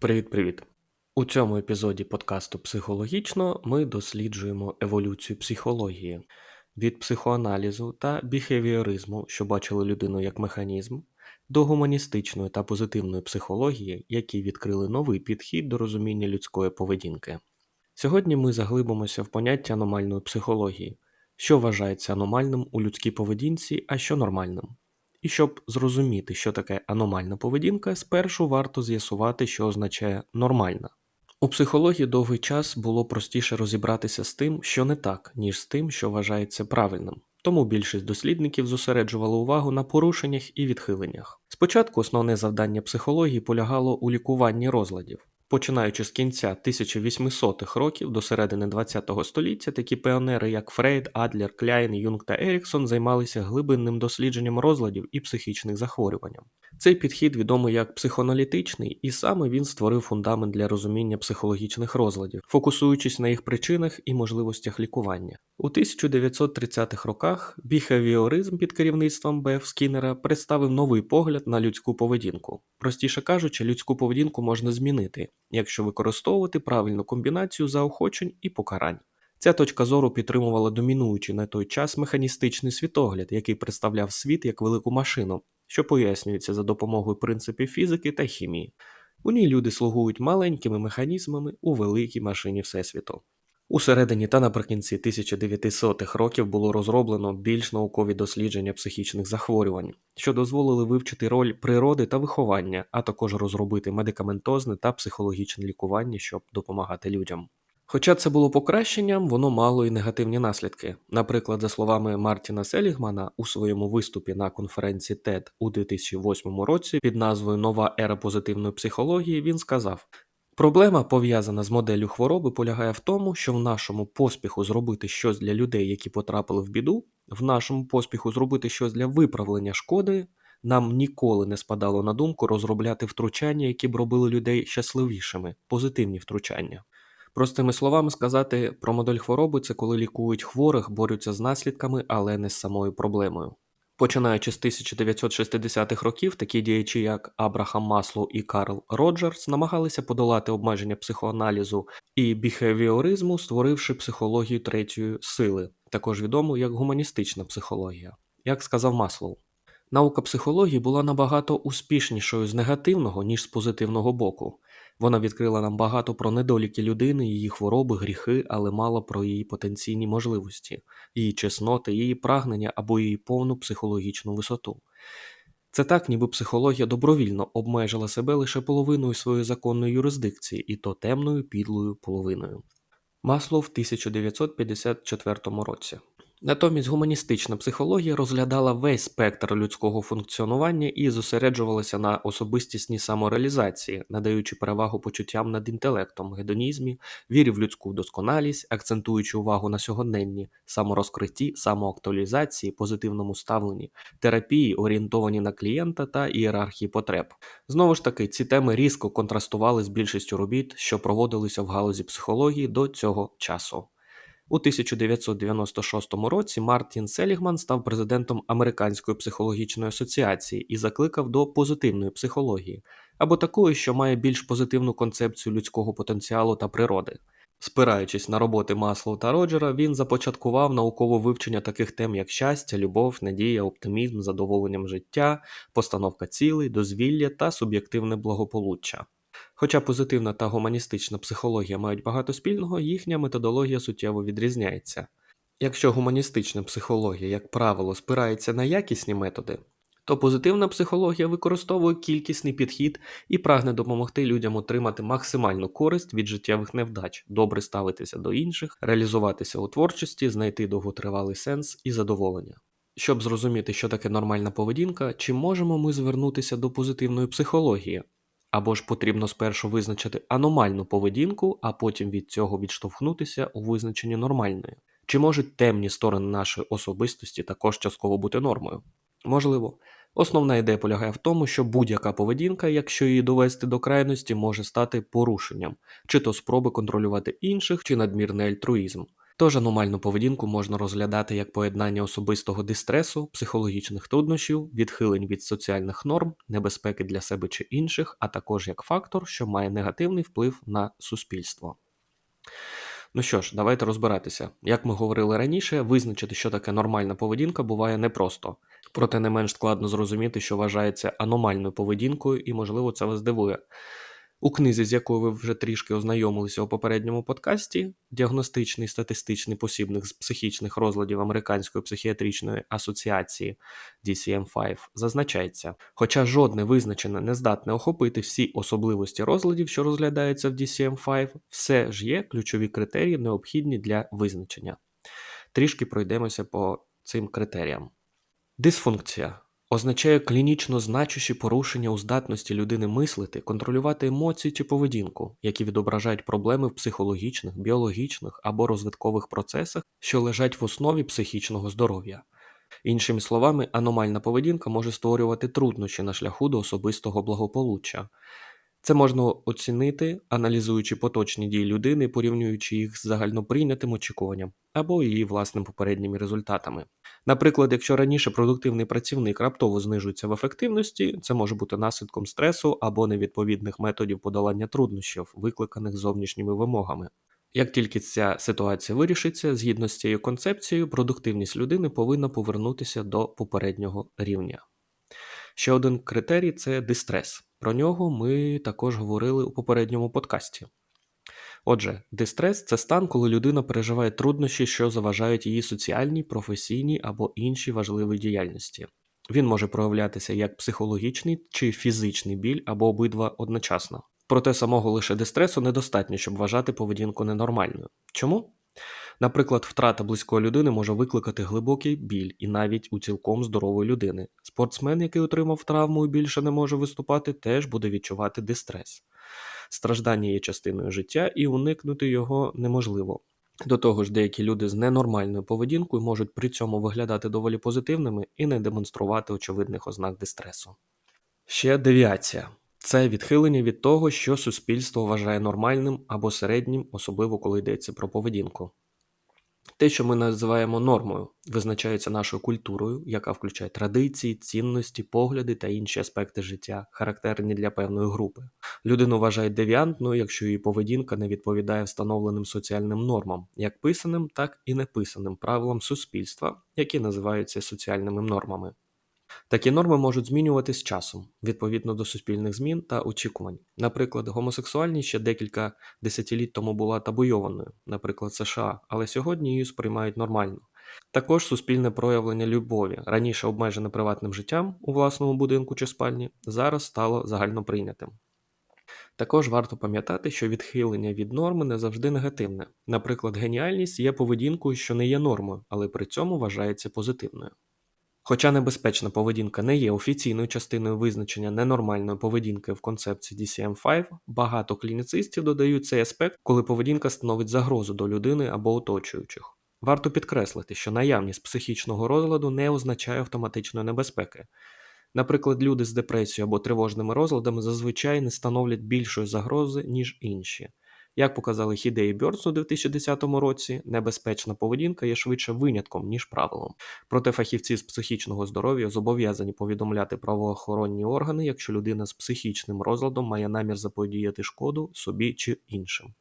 Привіт-привіт! У цьому епізоді подкасту Психологічно ми досліджуємо еволюцію психології від психоаналізу та біхевіоризму, що бачили людину як механізм, до гуманістичної та позитивної психології, які відкрили новий підхід до розуміння людської поведінки. Сьогодні ми заглибимося в поняття аномальної психології, що вважається аномальним у людській поведінці, а що нормальним. І щоб зрозуміти, що таке аномальна поведінка, спершу варто з'ясувати, що означає нормальна. У психології довгий час було простіше розібратися з тим, що не так, ніж з тим, що вважається правильним. Тому більшість дослідників зосереджували увагу на порушеннях і відхиленнях. Спочатку основне завдання психології полягало у лікуванні розладів. Починаючи з кінця 1800-х років до середини ХХ століття, такі піонери, як Фрейд, Адлер, Кляйн, Юнг та Еріксон, займалися глибинним дослідженням розладів і психічних захворювань. Цей підхід відомий як психоаналітичний, і саме він створив фундамент для розуміння психологічних розладів, фокусуючись на їх причинах і можливостях лікування. У 1930-х роках біхевіоризм під керівництвом Б. Скіннера представив новий погляд на людську поведінку. Простіше кажучи, людську поведінку можна змінити, якщо використовувати правильну комбінацію заохочень і покарань. Ця точка зору підтримувала домінуючий на той час механістичний світогляд, який представляв світ як велику машину, що пояснюється за допомогою принципів фізики та хімії. У ній люди слугують маленькими механізмами у великій машині Всесвіту. У середині та наприкінці 1900-х років було розроблено більш наукові дослідження психічних захворювань, що дозволили вивчити роль природи та виховання, а також розробити медикаментозне та психологічне лікування, щоб допомагати людям. Хоча це було покращенням, воно мало і негативні наслідки. Наприклад, за словами Мартіна Селігмана у своєму виступі на конференції TED у 2008 році під назвою Нова ера позитивної психології він сказав: Проблема, пов'язана з моделлю хвороби, полягає в тому, що в нашому поспіху зробити щось для людей, які потрапили в біду, в нашому поспіху зробити щось для виправлення шкоди. Нам ніколи не спадало на думку розробляти втручання, які б робили людей щасливішими, позитивні втручання. Простими словами сказати про модель хвороби це коли лікують хворих, борються з наслідками, але не з самою проблемою. Починаючи з 1960-х років, такі діячі, як Абрахам Маслоу і Карл Роджерс, намагалися подолати обмеження психоаналізу і біхевіоризму, створивши психологію третьої сили, також відому як гуманістична психологія. Як сказав Маслоу, наука психології була набагато успішнішою з негативного, ніж з позитивного боку. Вона відкрила нам багато про недоліки людини, її хвороби, гріхи, але мало про її потенційні можливості, її чесноти, її прагнення або її повну психологічну висоту. Це так, ніби психологія добровільно обмежила себе лише половиною своєї законної юрисдикції, і то темною підлою половиною. Маслов в 1954 році. Натомість гуманістична психологія розглядала весь спектр людського функціонування і зосереджувалася на особистісній самореалізації, надаючи перевагу почуттям над інтелектом, гедонізмі, вірі в людську досконалість, акцентуючи увагу на сьогоденні, саморозкритті, самоактуалізації, позитивному ставленні, терапії, орієнтовані на клієнта та ієрархії потреб. Знову ж таки, ці теми різко контрастували з більшістю робіт, що проводилися в галузі психології до цього часу. У 1996 році Мартін Селігман став президентом Американської психологічної асоціації і закликав до позитивної психології, або такої, що має більш позитивну концепцію людського потенціалу та природи. Спираючись на роботи Маслоу та Роджера, він започаткував наукове вивчення таких тем, як щастя, любов, надія, оптимізм, задоволенням життя, постановка цілей, дозвілля та суб'єктивне благополуччя. Хоча позитивна та гуманістична психологія мають багато спільного, їхня методологія суттєво відрізняється. Якщо гуманістична психологія, як правило, спирається на якісні методи, то позитивна психологія використовує кількісний підхід і прагне допомогти людям отримати максимальну користь від життєвих невдач, добре ставитися до інших, реалізуватися у творчості, знайти довготривалий сенс і задоволення. Щоб зрозуміти, що таке нормальна поведінка, чи можемо ми звернутися до позитивної психології, або ж потрібно спершу визначити аномальну поведінку, а потім від цього відштовхнутися у визначенні нормальної. Чи можуть темні сторони нашої особистості також частково бути нормою? Можливо. Основна ідея полягає в тому, що будь-яка поведінка, якщо її довести до крайності, може стати порушенням, чи то спроби контролювати інших, чи надмірний альтруїзм. Тож аномальну поведінку можна розглядати як поєднання особистого дистресу, психологічних труднощів, відхилень від соціальних норм, небезпеки для себе чи інших, а також як фактор, що має негативний вплив на суспільство. Ну що ж, давайте розбиратися. Як ми говорили раніше, визначити, що таке нормальна поведінка, буває непросто. Проте не менш складно зрозуміти, що вважається аномальною поведінкою, і, можливо, це вас здивує. У книзі, з якою ви вже трішки ознайомилися у попередньому подкасті, діагностичний статистичний посібник з психічних розладів Американської психіатричної асоціації DCM-5 зазначається, хоча жодне визначене не здатне охопити всі особливості розладів, що розглядаються в DCM-5, все ж є ключові критерії, необхідні для визначення. Трішки пройдемося по цим критеріям. Дисфункція означає клінічно значущі порушення у здатності людини мислити, контролювати емоції чи поведінку, які відображають проблеми в психологічних, біологічних або розвиткових процесах, що лежать в основі психічного здоров'я. Іншими словами, аномальна поведінка може створювати труднощі на шляху до особистого благополуччя. Це можна оцінити, аналізуючи поточні дії людини, порівнюючи їх з загальноприйнятим очікуванням або її власними попередніми результатами. Наприклад, якщо раніше продуктивний працівник раптово знижується в ефективності, це може бути наслідком стресу або невідповідних методів подолання труднощів, викликаних зовнішніми вимогами. Як тільки ця ситуація вирішиться, згідно з цією концепцією, продуктивність людини повинна повернутися до попереднього рівня. Ще один критерій це дистрес. Про нього ми також говорили у попередньому подкасті. Отже, дистрес це стан, коли людина переживає труднощі, що заважають її соціальній, професійній або іншій важливій діяльності. Він може проявлятися як психологічний чи фізичний біль або обидва одночасно. Проте самого лише дистресу недостатньо, щоб вважати поведінку ненормальною. Чому? Наприклад, втрата близької людини може викликати глибокий біль і навіть у цілком здорової людини. Спортсмен, який отримав травму і більше не може виступати, теж буде відчувати дистрес. Страждання є частиною життя, і уникнути його неможливо. До того ж, деякі люди з ненормальною поведінкою можуть при цьому виглядати доволі позитивними і не демонструвати очевидних ознак дистресу. Ще девіація це відхилення від того, що суспільство вважає нормальним або середнім, особливо коли йдеться про поведінку. Те, що ми називаємо нормою, визначається нашою культурою, яка включає традиції, цінності, погляди та інші аспекти життя, характерні для певної групи. Людину вважають девіантною, якщо її поведінка не відповідає встановленим соціальним нормам, як писаним, так і неписаним правилам суспільства, які називаються соціальними нормами. Такі норми можуть змінюватися з часом, відповідно до суспільних змін та очікувань. Наприклад, гомосексуальність ще декілька десятиліть тому була табуйованою, наприклад, США, але сьогодні її сприймають нормально. Також суспільне проявлення любові, раніше обмежене приватним життям у власному будинку чи спальні, зараз стало загальноприйнятим. Також варто пам'ятати, що відхилення від норми не завжди негативне. Наприклад, геніальність є поведінкою, що не є нормою, але при цьому вважається позитивною. Хоча небезпечна поведінка не є офіційною частиною визначення ненормальної поведінки в концепції DCM5, багато клініцистів додають цей аспект, коли поведінка становить загрозу до людини або оточуючих. Варто підкреслити, що наявність психічного розладу не означає автоматичної небезпеки. Наприклад, люди з депресією або тривожними розладами зазвичай не становлять більшої загрози, ніж інші. Як показали Хіде і Бьордс у 2010 році, небезпечна поведінка є швидше винятком, ніж правилом. Проте фахівці з психічного здоров'я зобов'язані повідомляти правоохоронні органи, якщо людина з психічним розладом має намір заподіяти шкоду собі чи іншим.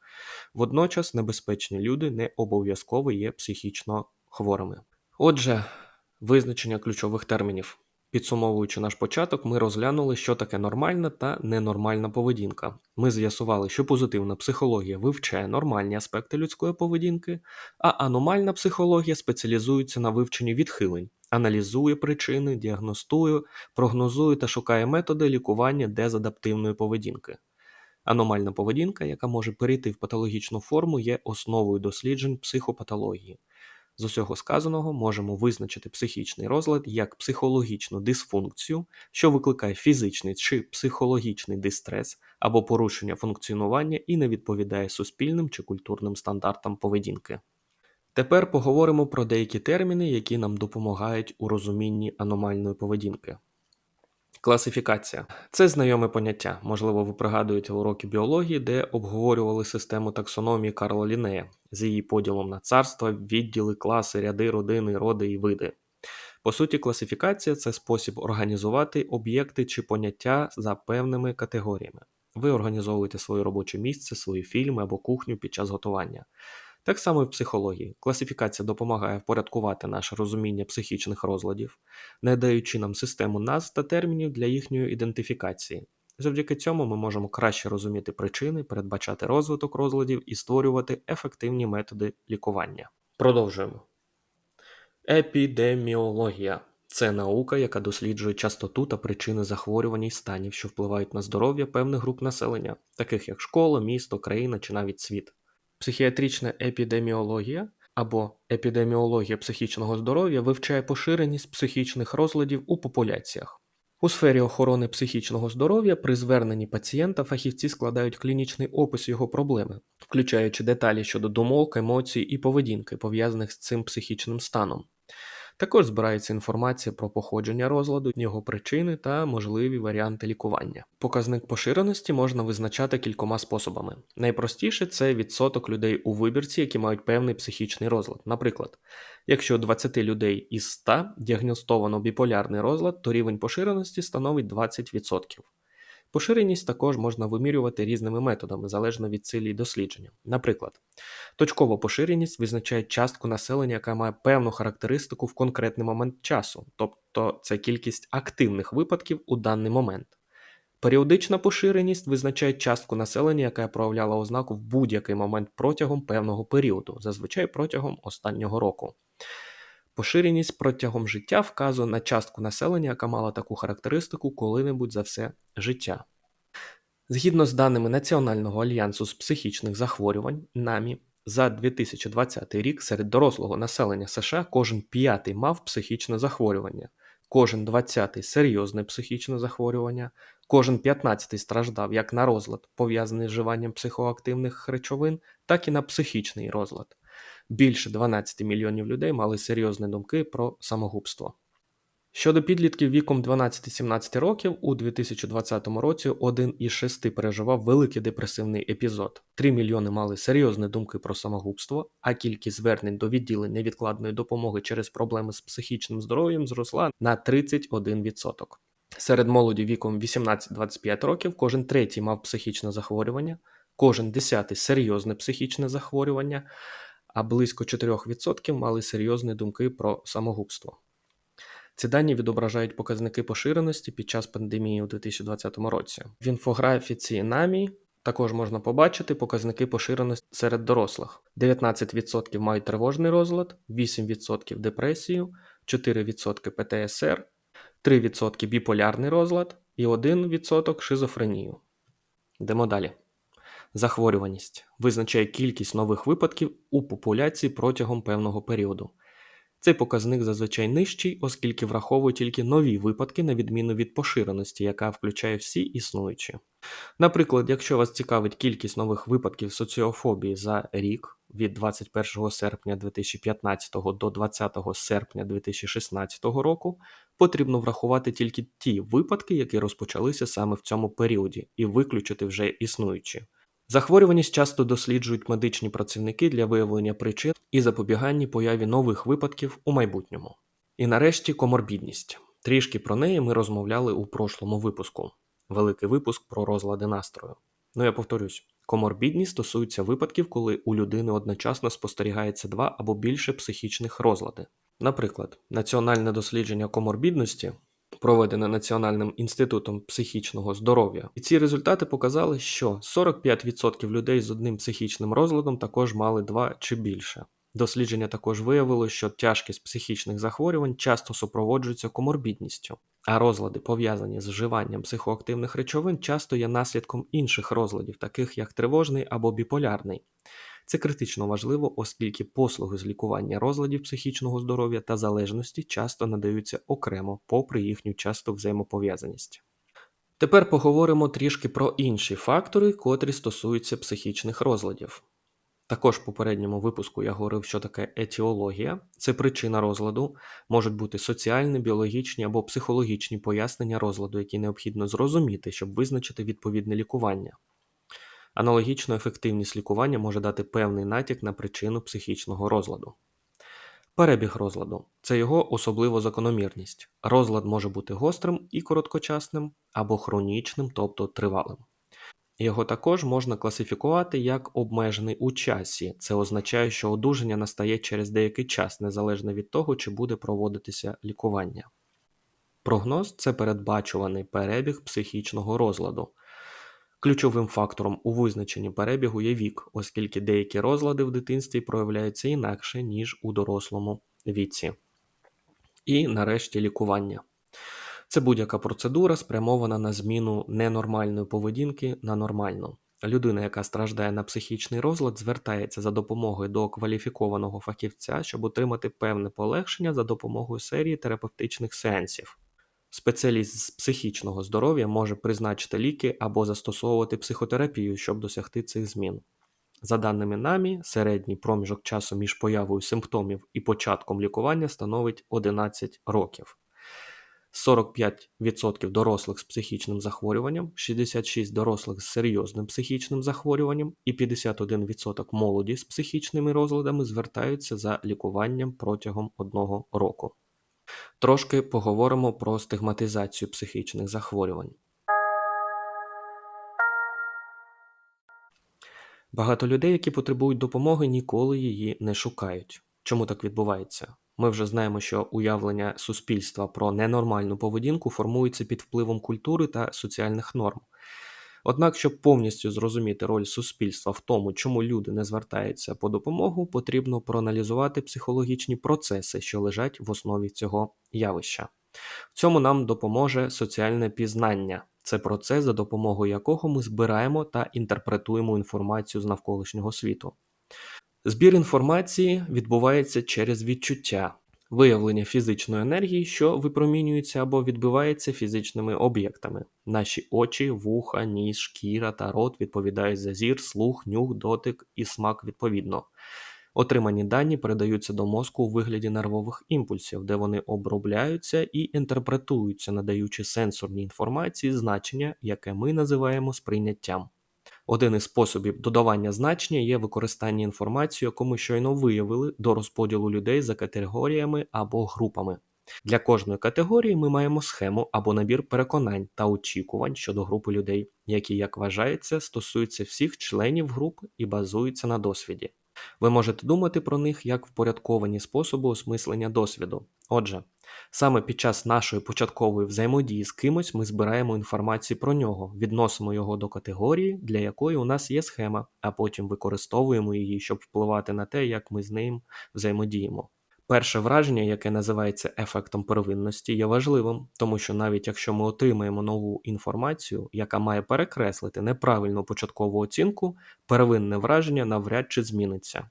Водночас небезпечні люди не обов'язково є психічно хворими. Отже, визначення ключових термінів. Підсумовуючи наш початок, ми розглянули, що таке нормальна та ненормальна поведінка. Ми з'ясували, що позитивна психологія вивчає нормальні аспекти людської поведінки, а аномальна психологія спеціалізується на вивченні відхилень, аналізує причини, діагностує, прогнозує та шукає методи лікування дезадаптивної поведінки. Аномальна поведінка, яка може перейти в патологічну форму, є основою досліджень психопатології. З усього сказаного можемо визначити психічний розлад як психологічну дисфункцію, що викликає фізичний чи психологічний дистрес або порушення функціонування і не відповідає суспільним чи культурним стандартам поведінки. Тепер поговоримо про деякі терміни, які нам допомагають у розумінні аномальної поведінки. Класифікація це знайоме поняття. Можливо, ви пригадуєте уроки біології, де обговорювали систему таксономії Карла Лінея з її поділом на царства, відділи, класи, ряди, родини, роди і види. По суті, класифікація це спосіб організувати об'єкти чи поняття за певними категоріями. Ви організовуєте своє робоче місце, свої фільми або кухню під час готування. Так само і в психології. Класифікація допомагає впорядкувати наше розуміння психічних розладів, не даючи нам систему назв та термінів для їхньої ідентифікації. Завдяки цьому ми можемо краще розуміти причини, передбачати розвиток розладів і створювати ефективні методи лікування. Продовжуємо. Епідеміологія це наука, яка досліджує частоту та причини захворювань і станів, що впливають на здоров'я певних груп населення, таких як школа, місто, країна чи навіть світ. Психіатрична епідеміологія або епідеміологія психічного здоров'я вивчає поширеність психічних розладів у популяціях. У сфері охорони психічного здоров'я при зверненні пацієнта фахівці складають клінічний опис його проблеми, включаючи деталі щодо думок, емоцій і поведінки, пов'язаних з цим психічним станом. Також збирається інформація про походження розладу, його причини та можливі варіанти лікування. Показник поширеності можна визначати кількома способами. Найпростіше це відсоток людей у вибірці, які мають певний психічний розлад. Наприклад, якщо 20 людей із 100 діагностовано біполярний розлад, то рівень поширеності становить 20%. Поширеність також можна вимірювати різними методами залежно від цілі дослідження. Наприклад, точкова поширеність визначає частку населення, яка має певну характеристику в конкретний момент часу, тобто це кількість активних випадків у даний момент. Періодична поширеність визначає частку населення, яка проявляла ознаку в будь-який момент протягом певного періоду, зазвичай протягом останнього року. Поширеність протягом життя вказує на частку населення, яка мала таку характеристику коли-небудь за все життя. Згідно з даними Національного альянсу з психічних захворювань, НАМІ, за 2020 рік серед дорослого населення США кожен п'ятий мав психічне захворювання, кожен двадцятий серйозне психічне захворювання, кожен п'ятнадцятий страждав як на розлад, пов'язаний з вживанням психоактивних речовин, так і на психічний розлад більше 12 мільйонів людей мали серйозні думки про самогубство. Щодо підлітків віком 12-17 років, у 2020 році один із шести переживав великий депресивний епізод. 3 мільйони мали серйозні думки про самогубство, а кількість звернень до відділень невідкладної допомоги через проблеми з психічним здоров'ям зросла на 31%. Серед молоді віком 18-25 років кожен третій мав психічне захворювання, кожен десятий серйозне психічне захворювання, а близько 4% мали серйозні думки про самогубство. Ці дані відображають показники поширеності під час пандемії у 2020 році. В інфографіці НАМІ також можна побачити показники поширеності серед дорослих: 19% мають тривожний розлад, 8% депресію, 4% ПТСР, 3% біполярний розлад і 1% шизофренію. Йдемо далі. Захворюваність визначає кількість нових випадків у популяції протягом певного періоду. Цей показник зазвичай нижчий, оскільки враховує тільки нові випадки, на відміну від поширеності, яка включає всі існуючі. Наприклад, якщо вас цікавить кількість нових випадків соціофобії за рік від 21 серпня 2015 до 20 серпня 2016 року, потрібно врахувати тільки ті випадки, які розпочалися саме в цьому періоді, і виключити вже існуючі. Захворюваність часто досліджують медичні працівники для виявлення причин і запобігання появі нових випадків у майбутньому. І нарешті коморбідність. Трішки про неї ми розмовляли у прошлому випуску. Великий випуск про розлади настрою. Ну я повторюсь, коморбідність стосується випадків, коли у людини одночасно спостерігається два або більше психічних розлади. Наприклад, національне дослідження коморбідності проведене Національним інститутом психічного здоров'я. І ці результати показали, що 45% людей з одним психічним розладом також мали два чи більше. Дослідження також виявило, що тяжкість психічних захворювань часто супроводжується коморбідністю, а розлади, пов'язані з вживанням психоактивних речовин, часто є наслідком інших розладів, таких як тривожний або біполярний. Це критично важливо, оскільки послуги з лікування розладів психічного здоров'я та залежності часто надаються окремо, попри їхню часто взаємопов'язаність. Тепер поговоримо трішки про інші фактори, котрі стосуються психічних розладів. Також в попередньому випуску я говорив, що таке етіологія це причина розладу, можуть бути соціальні, біологічні або психологічні пояснення розладу, які необхідно зрозуміти, щоб визначити відповідне лікування. Аналогічно ефективність лікування може дати певний натяк на причину психічного розладу. Перебіг розладу це його особлива закономірність. Розлад може бути гострим і короткочасним або хронічним, тобто тривалим. Його також можна класифікувати як обмежений у часі. Це означає, що одужання настає через деякий час, незалежно від того, чи буде проводитися лікування. Прогноз це передбачуваний перебіг психічного розладу. Ключовим фактором у визначенні перебігу є вік, оскільки деякі розлади в дитинстві проявляються інакше, ніж у дорослому віці. І нарешті лікування. Це будь-яка процедура, спрямована на зміну ненормальної поведінки на нормальну. Людина, яка страждає на психічний розлад, звертається за допомогою до кваліфікованого фахівця, щоб отримати певне полегшення за допомогою серії терапевтичних сеансів. Спеціаліст з психічного здоров'я може призначити ліки або застосовувати психотерапію, щоб досягти цих змін. За даними НАМІ, середній проміжок часу між появою симптомів і початком лікування становить 11 років. 45% дорослих з психічним захворюванням, 66% дорослих з серйозним психічним захворюванням і 51% молоді з психічними розладами звертаються за лікуванням протягом одного року. Трошки поговоримо про стигматизацію психічних захворювань. Багато людей, які потребують допомоги, ніколи її не шукають. Чому так відбувається? Ми вже знаємо, що уявлення суспільства про ненормальну поведінку формується під впливом культури та соціальних норм. Однак, щоб повністю зрозуміти роль суспільства в тому, чому люди не звертаються по допомогу, потрібно проаналізувати психологічні процеси, що лежать в основі цього явища. В цьому нам допоможе соціальне пізнання. Це процес, за допомогою якого ми збираємо та інтерпретуємо інформацію з навколишнього світу. Збір інформації відбувається через відчуття, виявлення фізичної енергії, що випромінюється або відбивається фізичними об'єктами. Наші очі, вуха, ніс, шкіра та рот відповідають за зір, слух, нюх, дотик і смак відповідно. Отримані дані передаються до мозку у вигляді нервових імпульсів, де вони обробляються і інтерпретуються, надаючи сенсорній інформації значення, яке ми називаємо сприйняттям. Один із способів додавання значення є використання інформації, яку ми щойно виявили до розподілу людей за категоріями або групами. Для кожної категорії ми маємо схему або набір переконань та очікувань щодо групи людей, які, як вважається, стосуються всіх членів групи і базуються на досвіді. Ви можете думати про них як впорядковані способи осмислення досвіду. Отже, саме під час нашої початкової взаємодії з кимось ми збираємо інформацію про нього, відносимо його до категорії, для якої у нас є схема, а потім використовуємо її, щоб впливати на те, як ми з ним взаємодіємо. Перше враження, яке називається ефектом первинності, є важливим, тому що навіть якщо ми отримаємо нову інформацію, яка має перекреслити неправильну початкову оцінку, первинне враження навряд чи зміниться.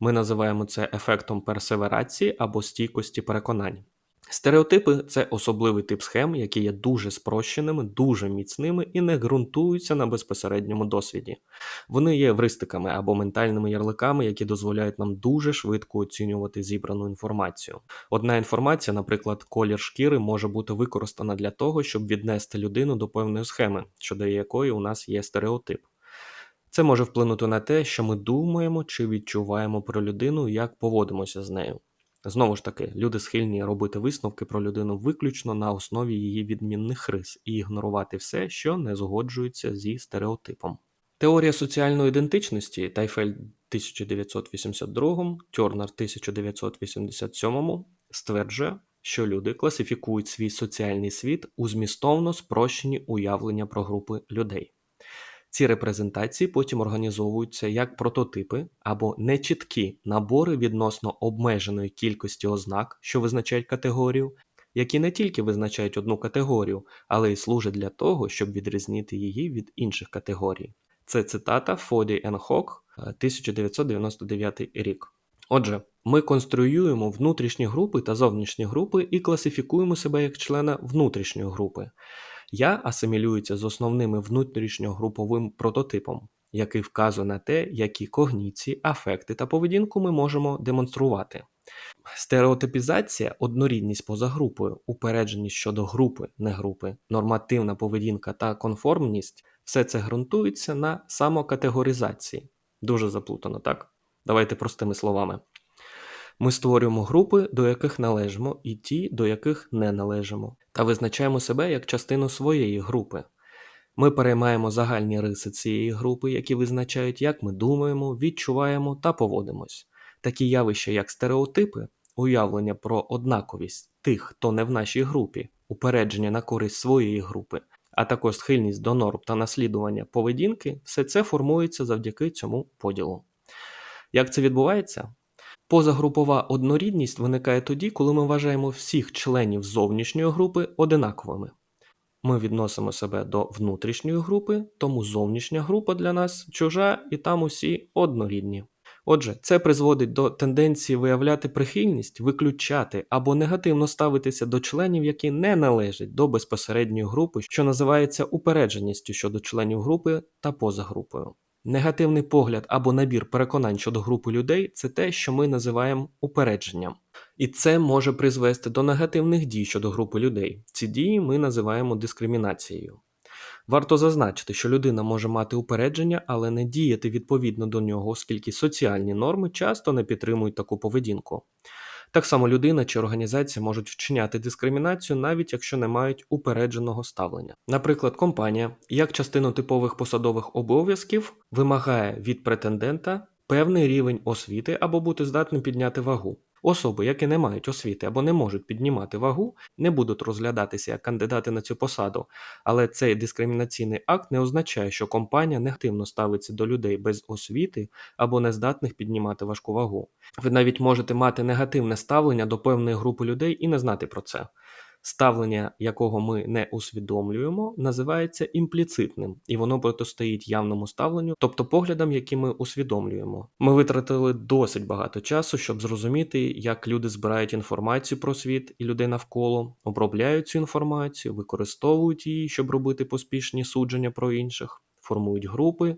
Ми називаємо це ефектом персеверації або стійкості переконань. Стереотипи це особливий тип схем, які є дуже спрощеними, дуже міцними і не ґрунтуються на безпосередньому досвіді. Вони є евристиками або ментальними ярликами, які дозволяють нам дуже швидко оцінювати зібрану інформацію. Одна інформація, наприклад, колір шкіри, може бути використана для того, щоб віднести людину до певної схеми, щодо якої у нас є стереотип. Це може вплинути на те, що ми думаємо чи відчуваємо про людину, як поводимося з нею. Знову ж таки, люди схильні робити висновки про людину виключно на основі її відмінних рис і ігнорувати все, що не згоджується зі стереотипом. Теорія соціальної ідентичності Тайфель 1982, Тьорнер 1987 стверджує, що люди класифікують свій соціальний світ у змістовно спрощені уявлення про групи людей. Ці репрезентації потім організовуються як прототипи або нечіткі набори відносно обмеженої кількості ознак, що визначають категорію, які не тільки визначають одну категорію, але й служать для того, щоб відрізнити її від інших категорій. Це цитата Фоді Ен Хок, 1999 рік. Отже, ми конструюємо внутрішні групи та зовнішні групи і класифікуємо себе як члена внутрішньої групи. Я асимілюється з основними внутрішньогруповим прототипом. який вказує на те, які когніції, афекти та поведінку ми можемо демонструвати. Стереотипізація, однорідність поза групою, упередженість щодо групи, не групи, нормативна поведінка та конформність все це ґрунтується на самокатегоризації. Дуже заплутано, так? Давайте простими словами. Ми створюємо групи, до яких належимо, і ті, до яких не належимо, та визначаємо себе як частину своєї групи. Ми переймаємо загальні риси цієї групи, які визначають, як ми думаємо, відчуваємо та поводимось. Такі явища, як стереотипи, уявлення про однаковість тих, хто не в нашій групі, упередження на користь своєї групи, а також схильність до норм та наслідування поведінки, все це формується завдяки цьому поділу. Як це відбувається? Позагрупова однорідність виникає тоді, коли ми вважаємо всіх членів зовнішньої групи одинаковими. Ми відносимо себе до внутрішньої групи, тому зовнішня група для нас чужа і там усі однорідні. Отже, це призводить до тенденції виявляти прихильність, виключати або негативно ставитися до членів, які не належать до безпосередньої групи, що називається упередженістю щодо членів групи та поза групою. Негативний погляд або набір переконань щодо групи людей це те, що ми називаємо упередженням. І це може призвести до негативних дій щодо групи людей. Ці дії ми називаємо дискримінацією. Варто зазначити, що людина може мати упередження, але не діяти відповідно до нього, оскільки соціальні норми часто не підтримують таку поведінку. Так само людина чи організація можуть вчиняти дискримінацію, навіть якщо не мають упередженого ставлення. Наприклад, компанія, як частину типових посадових обов'язків, вимагає від претендента певний рівень освіти або бути здатним підняти вагу. Особи, які не мають освіти або не можуть піднімати вагу, не будуть розглядатися як кандидати на цю посаду, але цей дискримінаційний акт не означає, що компанія негативно ставиться до людей без освіти або нездатних піднімати важку вагу. Ви навіть можете мати негативне ставлення до певної групи людей і не знати про це ставлення якого ми не усвідомлюємо, називається імпліцитним, і воно протистоїть явному ставленню, тобто поглядам, які ми усвідомлюємо. Ми витратили досить багато часу, щоб зрозуміти, як люди збирають інформацію про світ і людей навколо, обробляють цю інформацію, використовують її, щоб робити поспішні судження про інших. Формують групи,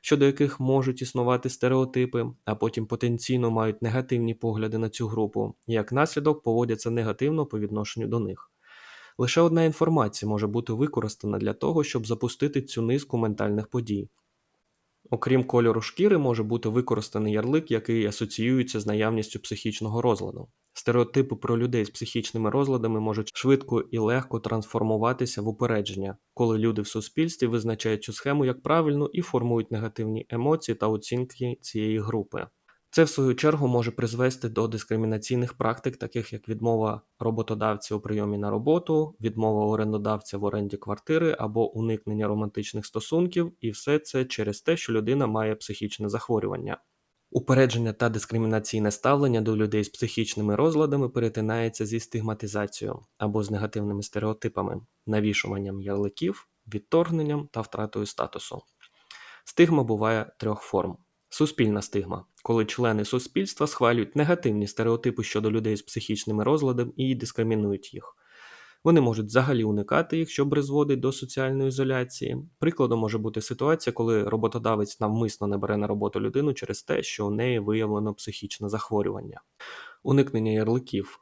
щодо яких можуть існувати стереотипи, а потім потенційно мають негативні погляди на цю групу, і як наслідок поводяться негативно по відношенню до них. Лише одна інформація може бути використана для того, щоб запустити цю низку ментальних подій. Окрім кольору шкіри, може бути використаний ярлик, який асоціюється з наявністю психічного розладу. Стереотипи про людей з психічними розладами можуть швидко і легко трансформуватися в упередження, коли люди в суспільстві визначають цю схему як правильну і формують негативні емоції та оцінки цієї групи. Це, в свою чергу, може призвести до дискримінаційних практик, таких як відмова роботодавця у прийомі на роботу, відмова орендодавця в оренді квартири або уникнення романтичних стосунків, і все це через те, що людина має психічне захворювання. Упередження та дискримінаційне ставлення до людей з психічними розладами перетинається зі стигматизацією або з негативними стереотипами, навішуванням ярликів, відторгненням та втратою статусу. Стигма буває трьох форм. Суспільна стигма, коли члени суспільства схвалюють негативні стереотипи щодо людей з психічними розладами і дискримінують їх. Вони можуть взагалі уникати їх, що призводить до соціальної ізоляції. Прикладом може бути ситуація, коли роботодавець навмисно не бере на роботу людину через те, що у неї виявлено психічне захворювання, уникнення ярликів.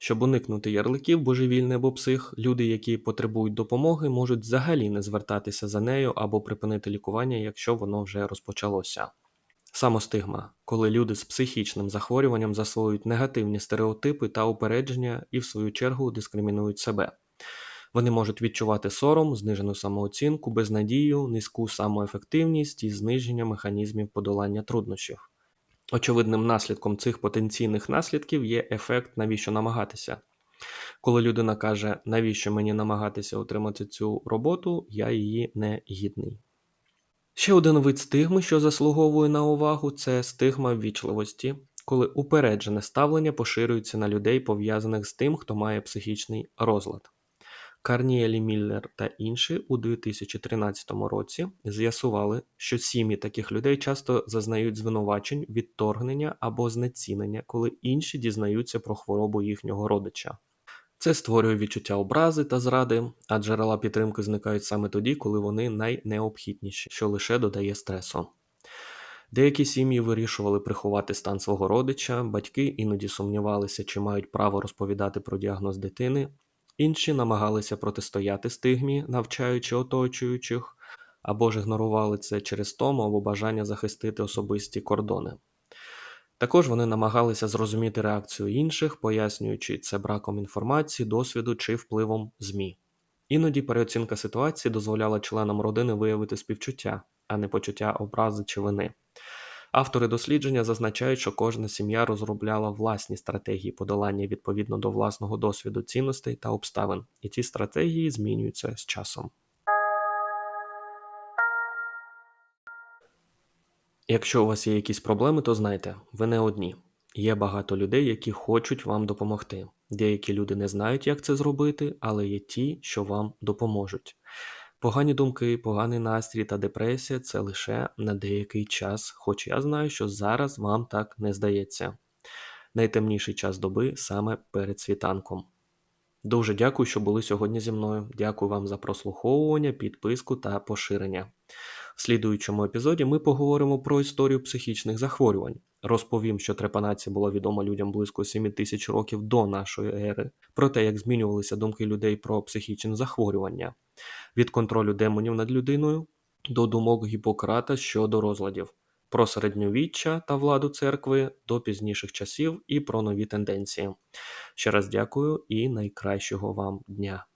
Щоб уникнути ярликів, божевільний або псих, люди, які потребують допомоги, можуть взагалі не звертатися за нею або припинити лікування, якщо воно вже розпочалося. Самостигма, коли люди з психічним захворюванням засвоюють негативні стереотипи та упередження і, в свою чергу, дискримінують себе. Вони можуть відчувати сором, знижену самооцінку, безнадію, низьку самоефективність і зниження механізмів подолання труднощів. Очевидним наслідком цих потенційних наслідків є ефект, навіщо намагатися. Коли людина каже, навіщо мені намагатися отримати цю роботу, я її не гідний. Ще один вид стигми, що заслуговує на увагу, це стигма ввічливості, коли упереджене ставлення поширюється на людей, пов'язаних з тим, хто має психічний розлад. Карніелі Міллер та інші у 2013 році з'ясували, що сім'ї таких людей часто зазнають звинувачень, відторгнення або знецінення, коли інші дізнаються про хворобу їхнього родича. Це створює відчуття образи та зради, а джерела підтримки зникають саме тоді, коли вони найнеобхідніші, що лише додає стресу. Деякі сім'ї вирішували приховати стан свого родича, батьки іноді сумнівалися, чи мають право розповідати про діагноз дитини, інші намагалися протистояти стигмі, навчаючи оточуючих, або ж ігнорували це через тому або бажання захистити особисті кордони. Також вони намагалися зрозуміти реакцію інших, пояснюючи це браком інформації, досвіду чи впливом ЗМІ. Іноді переоцінка ситуації дозволяла членам родини виявити співчуття, а не почуття образи чи вини. Автори дослідження зазначають, що кожна сім'я розробляла власні стратегії подолання відповідно до власного досвіду цінностей та обставин, і ці стратегії змінюються з часом. Якщо у вас є якісь проблеми, то знайте, ви не одні. Є багато людей, які хочуть вам допомогти. Деякі люди не знають, як це зробити, але є ті, що вам допоможуть. Погані думки, поганий настрій та депресія це лише на деякий час, хоч я знаю, що зараз вам так не здається. Найтемніший час доби саме перед світанком. Дуже дякую, що були сьогодні зі мною. Дякую вам за прослуховування, підписку та поширення. В слідуючому епізоді ми поговоримо про історію психічних захворювань. Розповім, що трепанація була відома людям близько 7 тисяч років до нашої ери, про те, як змінювалися думки людей про психічні захворювання, від контролю демонів над людиною до думок Гіппократа щодо розладів, про середньовіччя та владу церкви до пізніших часів і про нові тенденції. Ще раз дякую і найкращого вам дня!